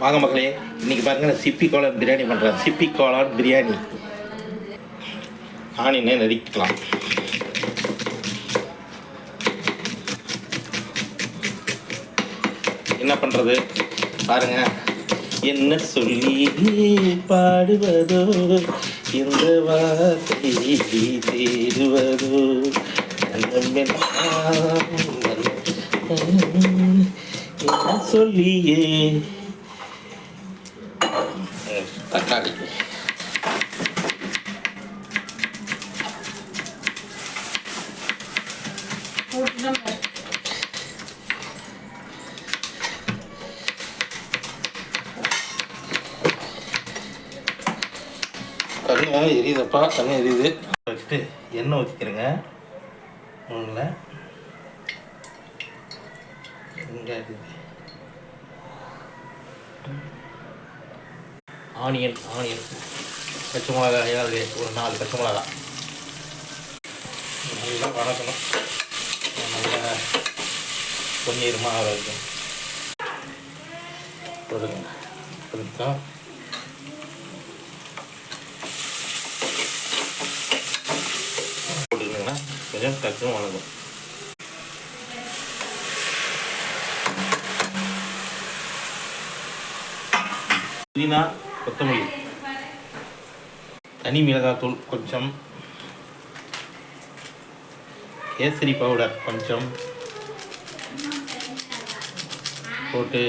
வாங்க மக்களே இன்னைக்கு பாருங்க நான் சிப்பி கோலான் பிரியாணி பண்ணுறேன் சிப்பி கோலான் பிரியாணி ஆனியனை நறுக்கலாம் என்ன பண்ணுறது பாருங்க. என்ன சொல்லி பாடுவதோ இந்த வார்த்தை தேடுவதோ என்ன சொல்லியே? தக்காளி. தனியாக எரியுதப்பா தனியாக எரியுது. வச்சுட்டு எண்ணெய் ஊற்றிக்கிறேங்க ஒன்றில் இங்கே இருக்குது ஆனியன் ஆனியன். பச்சை மிளகா ஏதாவது ஒரு நாலு பச்சை மிளகா. நல்லா வணக்கணும் நல்லா பொன்னிறமாக வரைக்கும் போடுங்க கொடுத்தா போட்டுக்கிங்கன்னா கொஞ்சம் டக்குன்னு வணக்கம் புதினா கொத்தமல்லி. தனி மிளகாத்தூள் கொஞ்சம். கேசரி பவுடர் கொஞ்சம். போட்டு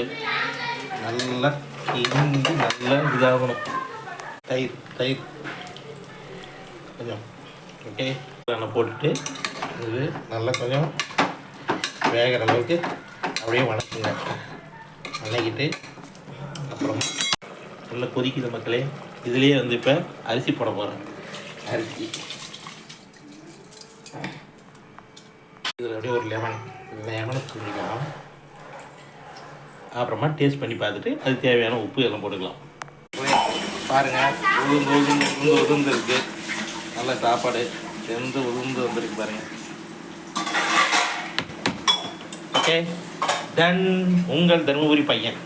நல்லா கிண்டி நல்லா இதாகணும். தயிர் தயிர். கொஞ்சம். ஓகே. நான் போட்டுட்டு இது நல்லா கொஞ்சம் வேகிற அளவுக்கு அப்படியே வணக்குங்க. வணக்கிட்டு அப்புறம் நல்லா கொதிக்குது மக்களே. இதுலேயே வந்து இப்போ அரிசி போட போகிறேன் அரிசி. இதில் அப்படியே ஒரு லெமன் லெமனை துணிக்கலாம் அப்புறமா டேஸ்ட் பண்ணி பார்த்துட்டு அது தேவையான உப்பு எல்லாம் போட்டுக்கலாம். பாருங்கள் உளுந்து உளுந்து உளுந்து உளுந்து இருக்கு நல்ல சாப்பாடு. எந்த உளுந்து வந்திருக்கு பாருங்கள் ஓகே தென் உங்கள் தருமபுரி பையன்.